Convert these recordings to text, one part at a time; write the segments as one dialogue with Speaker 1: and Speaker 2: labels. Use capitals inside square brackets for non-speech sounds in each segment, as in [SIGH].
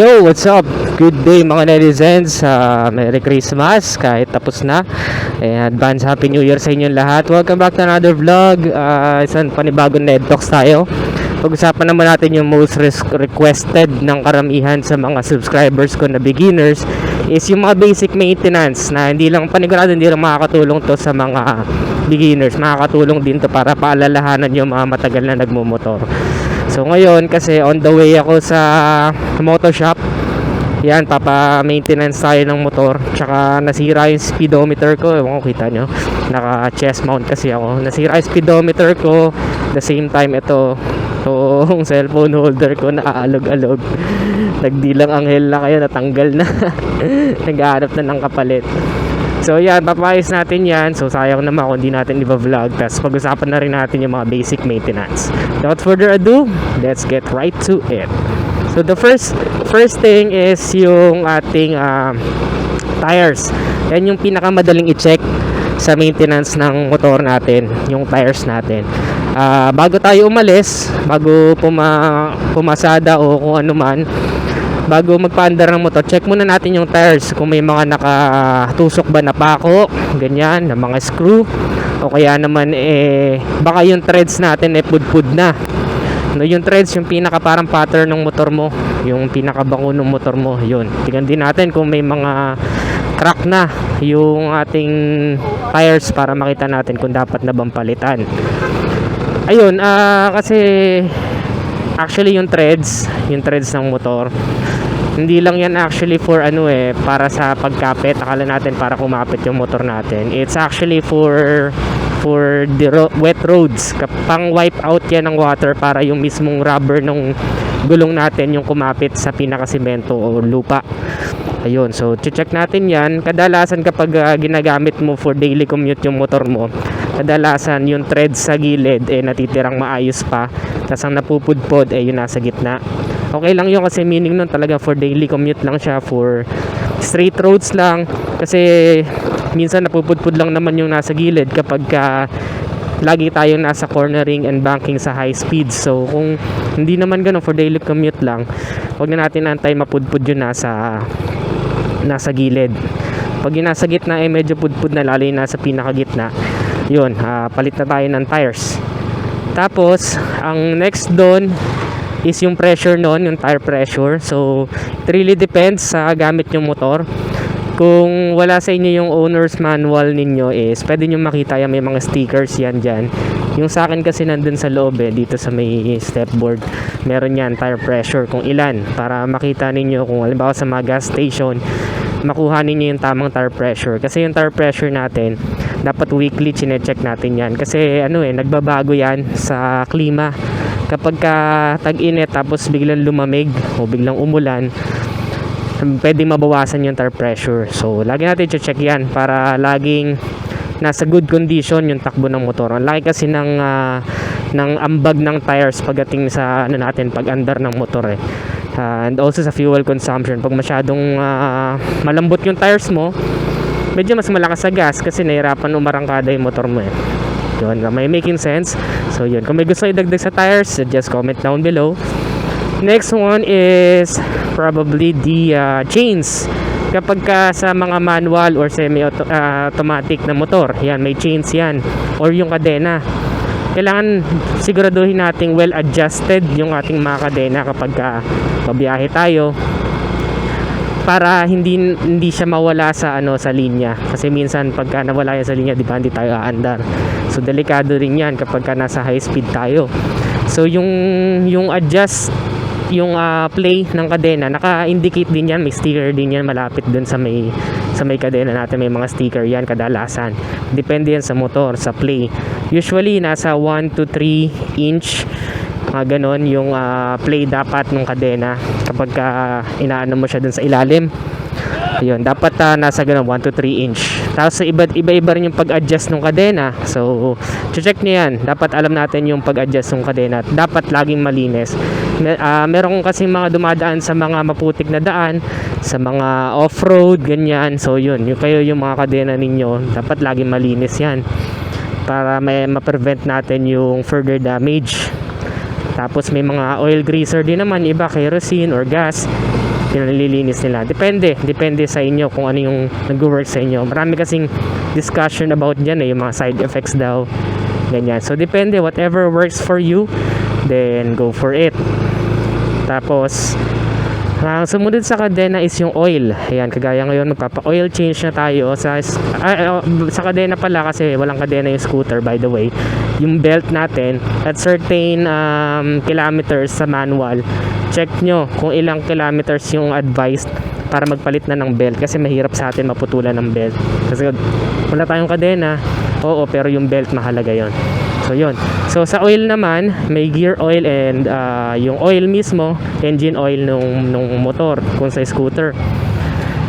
Speaker 1: Yo, what's up? Good day mga netizens. Uh, Merry Christmas kahit tapos na. And advance Happy New Year sa inyong lahat. Welcome back to another vlog. Uh, isang panibagong Ned Talks tayo. Pag-usapan naman natin yung most requested ng karamihan sa mga subscribers ko na beginners is yung mga basic maintenance na hindi lang panigurado hindi lang makakatulong to sa mga beginners. Makakatulong din to para paalalahanan yung mga matagal na nagmumotor. So ngayon kasi on the way ako sa motor shop. Yan, papa-maintenance tayo ng motor. Tsaka nasira yung speedometer ko. Ewan ko kita nyo. Naka chest mount kasi ako. Nasira yung speedometer ko. The same time ito. [LAUGHS] Itong cellphone holder ko naaalog-alog. Nagdilang anghel na kayo. Natanggal na. [LAUGHS] Naghahanap na ng kapalit. So yan, papayos natin yan. So sayang naman kung hindi natin i-vlog. Tapos pag-usapan na rin natin yung mga basic maintenance. Without further ado, let's get right to it. So the first first thing is yung ating um, tires. Yan yung pinakamadaling i-check sa maintenance ng motor natin, yung tires natin. Ah, bago tayo umalis, bago puma, pumasada o kung ano man, bago magpaandar ng motor, check muna natin yung tires kung may mga nakatusok ba na pako, ganyan, na mga screw o kaya naman eh baka yung threads natin eh pudpud na. No, yung threads yung pinaka parang pattern ng motor mo, yung pinaka bango ng motor mo, yun. Tingnan din natin kung may mga crack na yung ating tires para makita natin kung dapat na bang palitan. Ayun, ah kasi actually yung threads, yung threads ng motor, hindi lang yan actually for ano eh, para sa pagkapit. Akala natin para kumapit yung motor natin. It's actually for for the ro- wet roads. Pang wipe out yan ng water para yung mismong rubber ng gulong natin yung kumapit sa pinakasimento o lupa. Ayun, so check natin yan. Kadalasan kapag ah, ginagamit mo for daily commute yung motor mo, kadalasan yung threads sa gilid eh natitirang maayos pa. Tapos ang napupudpod eh yung nasa gitna. Okay lang yun kasi meaning nun talaga for daily commute lang siya for straight roads lang. Kasi minsan napupudpud lang naman yung nasa gilid kapag ka lagi tayong nasa cornering and banking sa high speed. So kung hindi naman ganun for daily commute lang huwag na natin antay mapudpud yun nasa nasa gilid. Pag yung nasa gitna eh medyo pudpud na lalo yung nasa pinakagitna. Yun ah, palit na tayo ng tires. Tapos ang next doon is yung pressure nun, yung tire pressure. So, it really depends sa gamit yung motor. Kung wala sa inyo yung owner's manual ninyo is pwede nyo makita yan, may mga stickers yan dyan. Yung sa akin kasi nandun sa loob eh, dito sa may stepboard, meron yan tire pressure kung ilan para makita ninyo kung halimbawa sa mga gas station, makuha ninyo yung tamang tire pressure. Kasi yung tire pressure natin, dapat weekly chinecheck natin yan. Kasi ano eh, nagbabago yan sa klima kapag ka tag-init tapos biglang lumamig o biglang umulan pwedeng mabawasan yung tire pressure. So lagi natin check yan para laging nasa good condition yung takbo ng motor. Ang laki kasi ng ah, ng ambag ng tires pagdating sa ano natin pag andar ng motor eh. Ah, and also sa fuel consumption. Pag masyadong ah, malambot yung tires mo medyo mas malakas sa gas kasi nahirapan umarangkada yung motor mo eh. Yun, may making sense. So yun, kung may gusto idagdag sa tires, just comment down below. Next one is probably the uh, chains. Kapag ka sa mga manual or semi-automatic na motor, yan, may chains yan. Or yung kadena. Kailangan siguraduhin nating well adjusted yung ating mga kadena kapag ka pabiyahe tayo para hindi hindi siya mawala sa ano sa linya. Kasi minsan pagka nawala yan sa linya di ba hindi tayo aandar. So delikado rin yan kapag ka nasa high speed tayo. So yung yung adjust yung ah, play ng kadena naka-indicate din yan. May sticker din yan malapit dun sa may sa may kadena natin. May mga sticker yan kadalasan. Depende yan sa motor sa play. Usually nasa 1 to 3 inch mga ganon yung ah, play dapat ng kadena kapag ka inaano mo siya dun sa ilalim. Yun dapat ah, nasa ganon 1 to 3 inch. Tapos sa iba iba iba rin yung pag-adjust ng kadena. So check niyo yan. Dapat alam natin yung pag-adjust ng kadena dapat laging malinis. Mer- ah, meron kasi mga dumadaan sa mga maputik na daan sa mga off-road ganyan. So yun yung kayo yung mga kadena ninyo dapat laging malinis yan para may ma-prevent natin yung further damage tapos may mga oil greaser din naman, iba kerosene or gas. pinalilinis nila. Depende, depende sa inyo kung ano yung nag-work sa inyo. Marami kasing discussion about dyan eh, yung mga side effects daw. Ganyan. So, depende, whatever works for you, then go for it. Tapos, ang sumunod sa kadena is yung oil. Ayan, kagaya ngayon magpapa-oil change na tayo sa ah, sa kadena pala kasi walang kadena yung scooter by the way. Yung belt natin at certain um, kilometers sa manual. Check nyo kung ilang kilometers yung advised para magpalit na ng belt kasi mahirap sa atin maputulan ng belt. Kasi wala tayong kadena. Oo, pero yung belt mahalaga 'yon. So yun. So sa oil naman, may gear oil and ah, yung oil mismo, engine oil nung nung motor kung sa scooter.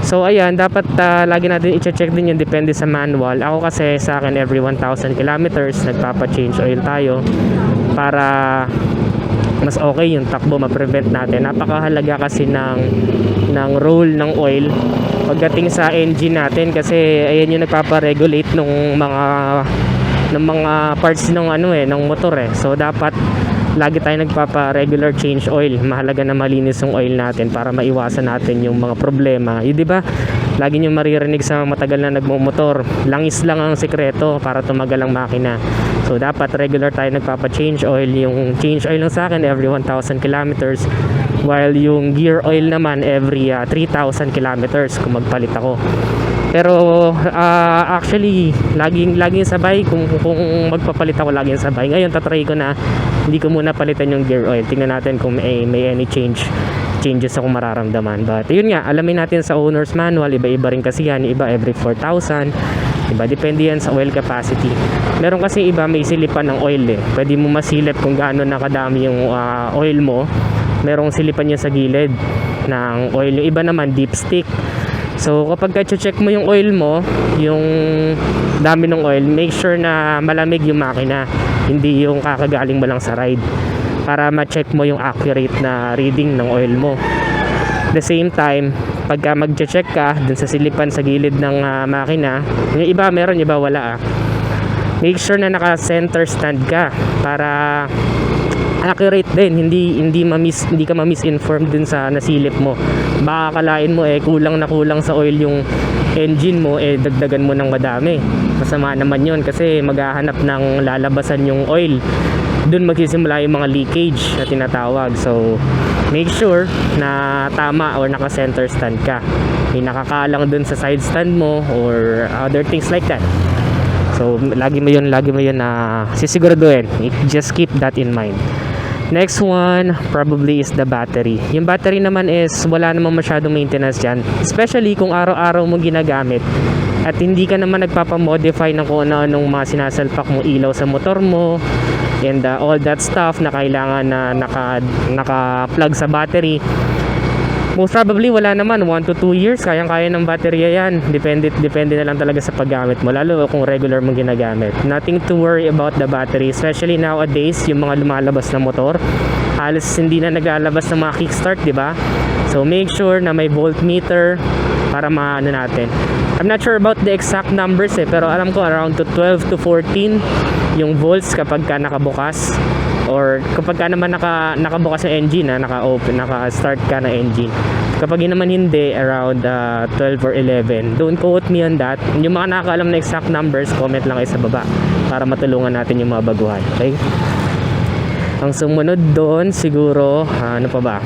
Speaker 1: So ayan, dapat ah, lagi natin i-check din yung depende sa manual. Ako kasi sa akin every 1,000 kilometers nagpapa-change oil tayo para mas okay yung takbo ma-prevent natin. Napakahalaga kasi ng ng role ng oil pagdating sa engine natin kasi ayan yung nagpapa-regulate ng mga ng mga parts ng ano eh ng motor eh. So dapat lagi tayo nagpapa regular change oil. Mahalaga na malinis yung oil natin para maiwasan natin yung mga problema. Yun 'di ba? Lagi niyo maririnig sa matagal na nagmo-motor. Langis lang ang sekreto para tumagal ang makina. So dapat regular tayo nagpapa-change oil. Yung change oil lang sa akin every 1,000 kilometers while yung gear oil naman every ah, 3,000 kilometers kung magpalit ako. Pero ah, actually laging laging sabay kung kung magpapalit ako laging sabay. Ngayon tatry ko na hindi ko muna palitan yung gear oil. Tingnan natin kung may, may any change changes akong mararamdaman. But yun nga, alamin natin sa owner's manual, iba-iba rin kasi yan, iba every 4,000. Diba? Depende yan sa oil capacity. Meron kasi iba may silipan ng oil eh. Pwede mo masilip kung gaano nakadami yung ah, oil mo. Merong silipan niya sa gilid ng oil. Yung iba naman deep stick. So kapag check mo yung oil mo, yung dami ng oil, make sure na malamig yung makina. Hindi yung kakagaling mo lang sa ride. Para ma-check mo yung accurate na reading ng oil mo. the same time, pagka mag-check ka dun sa silipan sa gilid ng ah, makina, yung iba meron, yung iba wala ah. Make sure na naka-center stand ka para accurate din. Hindi hindi ma-miss hindi ka ma-misinform dun sa nasilip mo. Baka akalain mo eh kulang na kulang sa oil yung engine mo eh dagdagan mo ng madami. Masama naman yon kasi maghahanap ng lalabasan yung oil. Dun magsisimula yung mga leakage na tinatawag. So make sure na tama or naka center stand ka. May nakakalang dun sa side stand mo or other things like that. So, lagi mo yun, lagi mo yun na sisiguraduhin. Just keep that in mind. Next one, probably is the battery. Yung battery naman is wala namang masyadong maintenance dyan. Especially kung araw-araw mo ginagamit. At hindi ka naman nagpapamodify ng kung ano-anong mga sinasalpak mo ilaw sa motor mo. And uh, all that stuff na kailangan na naka, naka-plug sa battery most probably wala naman. 1 to 2 years kayang-kaya ng baterya yan. Depende depende na lang talaga sa paggamit mo lalo kung regular mong ginagamit. Nothing to worry about the battery especially nowadays yung mga lumalabas na motor. Halos hindi na naglalabas ng mga kickstart di ba? So make sure na may voltmeter para maano natin. I'm not sure about the exact numbers eh pero alam ko around to 12 to 14 yung volts kapag ka nakabukas or kapag ka naman naka, nakabukas ng engine na naka-open, naka-start ka na engine kapag yun naman hindi around uh, 12 or 11 don't quote me on that. Yung mga nakakaalam na exact numbers comment lang kayo sa baba para matulungan natin yung mga baguhan okay? Ang sumunod doon siguro ah, ano pa ba?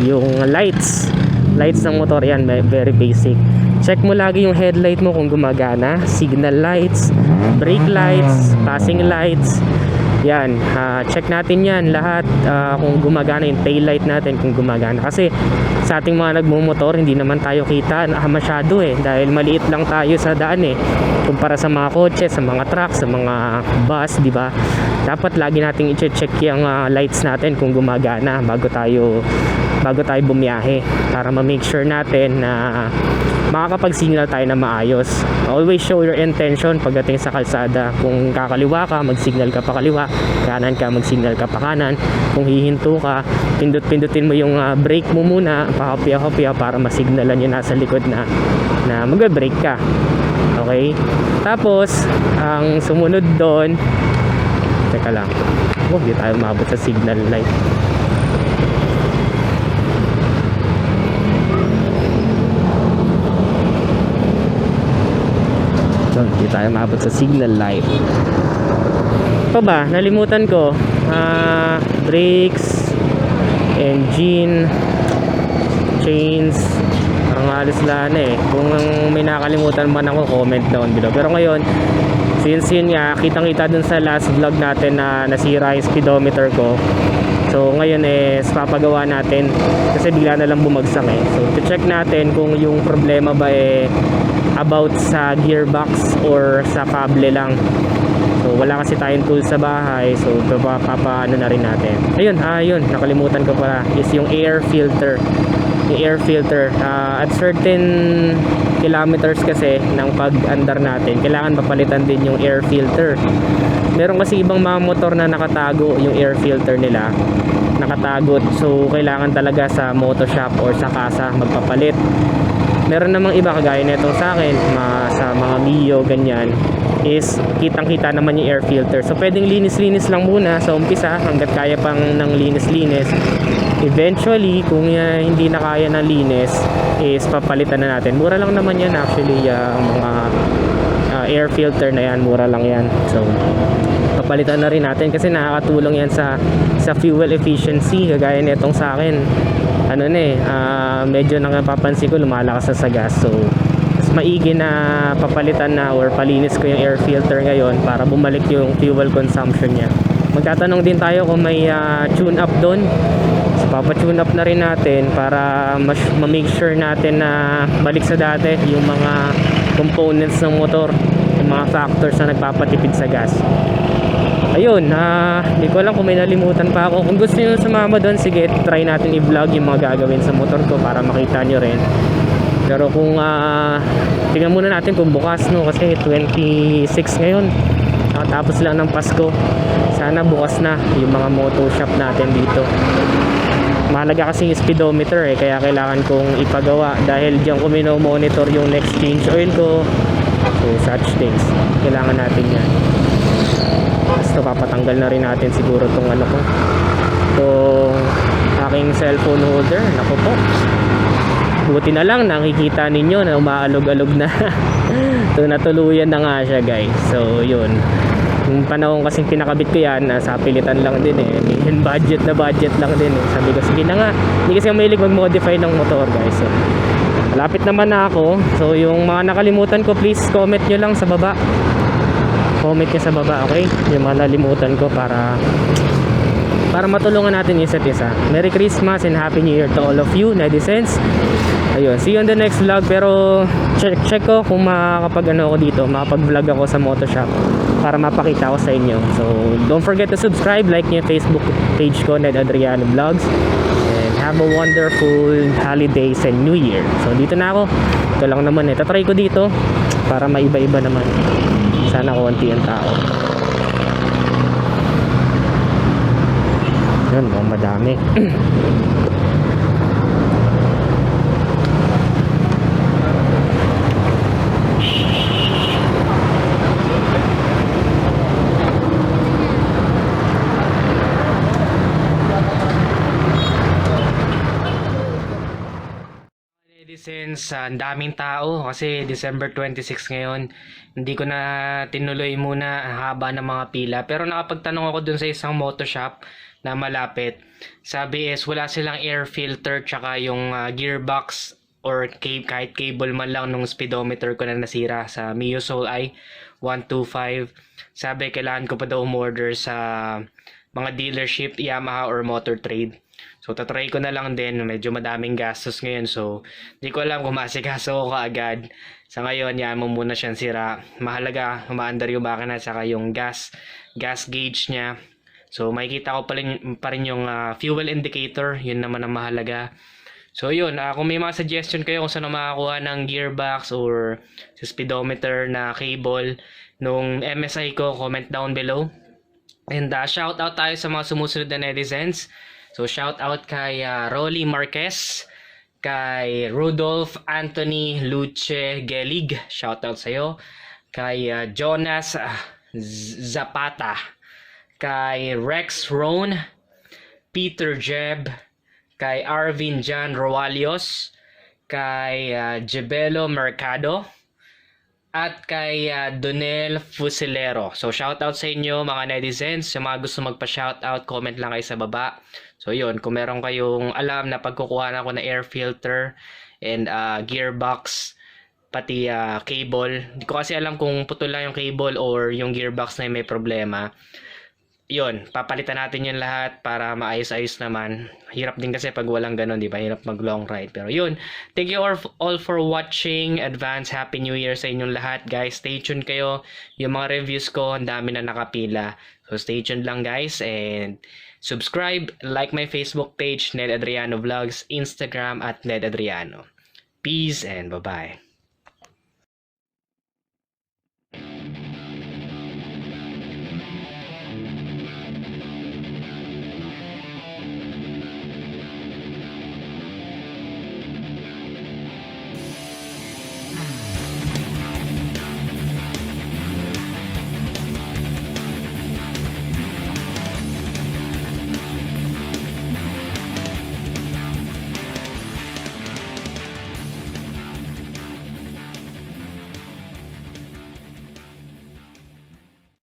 Speaker 1: Yung lights. Lights ng motor yan very basic. Check mo lagi yung headlight mo kung gumagana. Signal lights brake lights passing lights yan ah, check natin yan lahat ah, kung gumagana yung tail light natin kung gumagana. Kasi sa ating mga nagmumotor hindi naman tayo kita ah, masyado eh dahil maliit lang tayo sa daan eh kumpara sa mga kotse sa mga truck sa mga bus di ba? Dapat lagi nating i-check yung ah, lights natin kung gumagana bago tayo bago tayo bumiyahe para ma-make sure natin na makakapag-signal tayo na maayos. Always show your intention pagdating sa kalsada. Kung kakaliwa ka, mag-signal ka pa kaliwa. Kanan ka, mag-signal ka pa kanan. Kung hihinto ka, pindut-pindutin mo yung ah, brake mo muna, pakopya-kopya para masignalan yung nasa likod na na magbe-brake ka. Okay? Tapos, ang sumunod doon, teka lang. Oh, di tayo mabot sa signal light. Quezon. Hindi tayo maabot sa signal light. Pa ba? Nalimutan ko. Ah, brakes, engine, chains, ang halos lahat eh. Kung may nakalimutan man ako, comment down below. Pero ngayon, since yun nga, kitang-kita dun sa last vlog natin na nasira yung speedometer ko. So ngayon eh, papagawa natin kasi bigla na lang bumagsak eh. So check natin kung yung problema ba eh about sa gearbox or sa kable lang. So wala kasi tayong tools sa bahay. So papaano na rin natin. Ayun, ah yun, nakalimutan ko pala is yung air filter. Yung air filter Ah, at certain kilometers kasi ng pag-andar natin, kailangan papalitan din yung air filter. Meron kasi ibang mga motor na nakatago yung air filter nila nakatagot so kailangan talaga sa moto shop or sa kasa magpapalit meron namang iba kagaya nitong sa akin ma, sa mga Mio ganyan is kitang kita naman yung air filter. So pwedeng linis-linis lang muna sa umpisa hanggat kaya pang ng linis-linis. Eventually kung uh, hindi na kaya ng linis is papalitan na natin. Mura lang naman yan actually yung mga uh, air filter na yan. Mura lang yan. So papalitan na rin natin kasi nakakatulong yan sa sa fuel efficiency kagaya nitong sa akin. Ano na eh ah, medyo napapansin ko lumalakas na sa gas. So mas maigi na papalitan na or palinis ko yung air filter ngayon para bumalik yung fuel consumption niya. Magtatanong din tayo kung may ah, tune up doon so papatune up na rin natin para mas ma-make sure natin na balik sa dati yung mga components ng motor yung mga factors na nagpapatipid sa gas ayun ah hindi ko alam kung may nalimutan pa ako. Kung gusto nyo sumama doon sige try natin i-vlog yung mga gagawin sa motor ko para makita nyo rin. Pero kung ah tingnan muna natin kung bukas no kasi 26 ngayon. Nakatapos lang ng Pasko. Sana bukas na yung mga moto shop natin dito. Mahalaga kasi yung speedometer eh kaya kailangan kong ipagawa dahil diyan ko monitor yung next change oil ko. So such things. Kailangan natin yan basta papatanggal na rin natin siguro tong ano ko. Tong aking cellphone holder. Naku po. Buti na lang nakikita ninyo na umaalog-alog na. [LAUGHS] So natuluyan na nga siya guys. So yun. Yung panahon kasing pinakabit ko yan nasa pilitan lang din eh. Yung budget na budget lang din eh. Sabi ko sige na nga. Hindi kasi mahilig mag-modify ng motor guys so, malapit naman na ako. So yung mga nakalimutan ko please comment nyo lang sa baba comment nyo sa baba okay? Yung mga nalimutan ko para para matulungan natin isa't isa. Merry Christmas and Happy New Year to all of you netizens. Ayun see you on the next vlog. Pero check, check ko kung makakapag ano ako dito makapag vlog ako sa Motoshop para mapakita ko sa inyo. So don't forget to subscribe like yung Facebook page ko Ned Adriano Vlogs have a wonderful holidays and New Year. So dito na ako. Ito lang naman eh. Tatry ko dito para maiba-iba naman. Sana konti ang tao. Yun mukhang madami [CLEARS THROAT] Netizens, ah, ang daming tao kasi December 26 ngayon. Hindi ko na tinuloy muna ang haba ng mga pila. Pero nakapagtanong ako dun sa isang moto shop na malapit. Sabi is wala silang air filter tsaka yung ah, gearbox or cable, kahit cable man lang nung speedometer ko na nasira sa Mio Soul i 125. Sabi kailangan ko pa daw umorder sa mga dealership Yamaha or Motor Trade. So, tatry ko na lang din. Medyo madaming gastos ngayon. So, di ko alam kung masikaso ko kaagad. Sa ngayon, yan mo muna siyang sira. Mahalaga, umaandar yung makina saka yung gas, gas gauge niya. So, makikita ko pa rin, pa rin yung ah, fuel indicator. Yun naman ang mahalaga. So, yun. ah, kung may mga suggestion kayo kung saan makakuha ng gearbox or speedometer na cable nung MSI ko, comment down below. And uh, shout out tayo sa mga sumusunod na netizens. So shout out kay uh, Rolly Marquez, kay Rudolph Anthony Luce Gelig, shout out sa'yo. Kay uh, Jonas uh, Zapata, kay Rex Roan, Peter Jeb, kay Arvin Jan Roalios, kay uh, Jebelo Mercado, at kay ah, Donel Fusilero. So shoutout sa inyo mga netizens, yung mga gusto magpa-shoutout, comment lang kayo sa baba. So yun, kung meron kayong alam na pagkukuha na ako na air filter and ah, gearbox, pati ah, cable. Hindi ko kasi alam kung putol lang yung cable or yung gearbox na may problema. Yun, papalitan natin yun lahat para maayos-ayos naman. Hirap din kasi pag walang ganun, di ba? Hirap mag long ride. Pero yun, thank you all for watching. Advance Happy New Year sa inyong lahat, guys. Stay tuned kayo. Yung mga reviews ko, ang dami na nakapila. So stay tuned lang, guys. And subscribe, like my Facebook page, Ned Adriano Vlogs, Instagram at Ned Adriano. Peace and bye-bye.